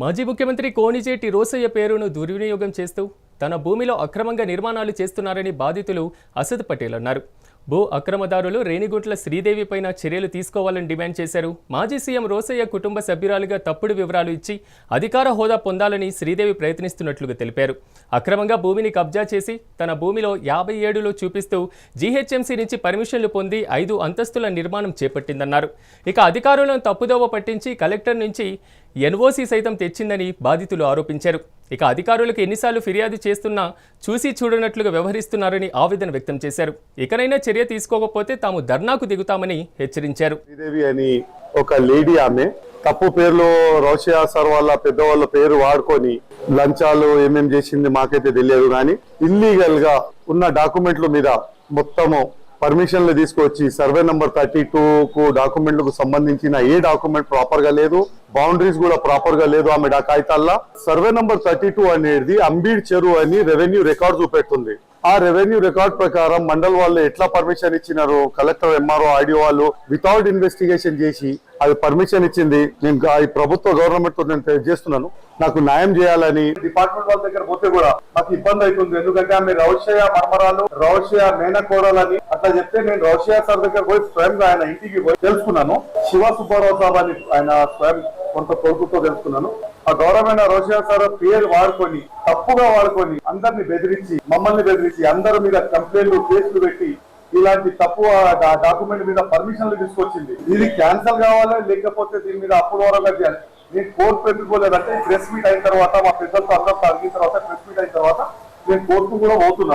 మాజీ ముఖ్యమంత్రి కోణిజేటి రోసయ్య పేరును దుర్వినియోగం చేస్తూ తన భూమిలో అక్రమంగా నిర్మాణాలు చేస్తున్నారని బాధితులు అసద్ పటేల్ అన్నారు. భూ అక్రమదారులు రేణిగుంట్ల శ్రీదేవి పైన చర్యలు తీసుకోవాలని డిమాండ్ చేశారు. మాజీ సీఎం రోసయ్య కుటుంబ సభ్యురాలుగా తప్పుడు వివరాలు ఇచ్చి అధికార హోదా పొందాలని శ్రీదేవి ప్రయత్నిస్తున్నట్లుగా తెలిపారు. అక్రమంగా భూమిని కబ్జా చేసి తన భూమిలో యాభై ఏడులో చూపిస్తూ జీహెచ్ఎంసీ నుంచి పర్మిషన్లు పొంది ఐదు అంతస్తుల నిర్మాణం చేపట్టిందన్నారు. ఇక అధికారులను తప్పుదోవ పట్టించి కలెక్టర్ నుంచి ఎన్ఓసీ సైతం తెచ్చిందని బాధితులు ఆరోపించారు. ఇక అధికారులకు ఎన్నిసార్లు ఫిర్యాదు చేస్తున్నా చూసి చూడనట్లుగా వ్యవహరిస్తున్నారని ఆవేదన వ్యక్తం చేశారు. ఇకనైనా చర్య తీసుకోకపోతే తాము ధర్నాకు దిగుతామని హెచ్చరించారు. అని ఒక లేడీ ఆమె తప్పు పేర్లో రోషియా సార్ వాళ్ళ పెద్దవాళ్ళ పేరు వాడుకొని లంచాలు ఏమేం చేసింది మాకైతే తెలియదు కానీ ఇల్లీగల్గా ఉన్న డాక్యుమెంట్ల మీద మొత్తము పర్మిషన్లు తీసుకొచ్చి సర్వే నంబర్ థర్టీ టూ కు డాక్యుమెంట్లకు సంబంధించిన ఏ డాక్యుమెంట్ ప్రాపర్గా లేదు బౌండరీస్ కూడా ప్రాపర్గా లేదు ఆమె డా- కాగితాల్లో సర్వే నంబర్ థర్టీ టూ అనేది అంబీడ్ చెరువు అని రెవెన్యూ రికార్డ్ చూపెడుతుంది. ఆ రెవెన్యూ రికార్డ్ ప్రకారం మండల్ వాళ్ళు ఎట్లా పర్మిషన్ ఇచ్చినారు? కలెక్టర్ ఎంఆర్ఓ ఆడియో వాళ్ళు వితౌట్ ఇన్వెస్టిగేషన్ చేసి అది పర్మిషన్ ఇచ్చింది. నేను ఈ ప్రభుత్వ గవర్నమెంట్తో నేను తెలియజేస్తున్నాను నాకు న్యాయం చేయాలని డిపార్ట్మెంట్ వాళ్ళ దగ్గర పోతే కూడా నాకు ఇబ్బంది అవుతుంది. ఎందుకంటే ఆమె రౌషయ మర్మరాలు రౌషయ మేనకోడలని అట్లా చెప్తే నేను రౌషయ సార్ దగ్గర పోయి స్వయంగా ఆయన ఇంటికి పోయి తెలుసుకున్నాను. శివ సుబ్బారావు సాబ్ అని ఆయన స్వయం కొంత కొడుకుతో తెలుసుకున్నాను. ఆ గౌరవమైన రోషియా సార్ పేరు వాడుకొని తప్పుగా వాడుకొని అందరిని బెదిరించి మమ్మల్ని బెదిరించి అందరి మీద కంప్లైంట్లు కేసులు పెట్టి ఇలాంటి తప్పు డాక్యుమెంట్ మీద పర్మిషన్లు తీసుకొచ్చింది. ఇది క్యాన్సల్ కావాలి? లేకపోతే దీని మీద అప్పుడు వరకు నేను కోర్టు పెట్టుకోలేదంటే ప్రెస్ మీట్ అయిన తర్వాత మా పెద్దలతో అందరూ అడిగిన తర్వాత ప్రెస్ మీట్ అయిన తర్వాత నేను కోర్టు కూడా పోతున్నాను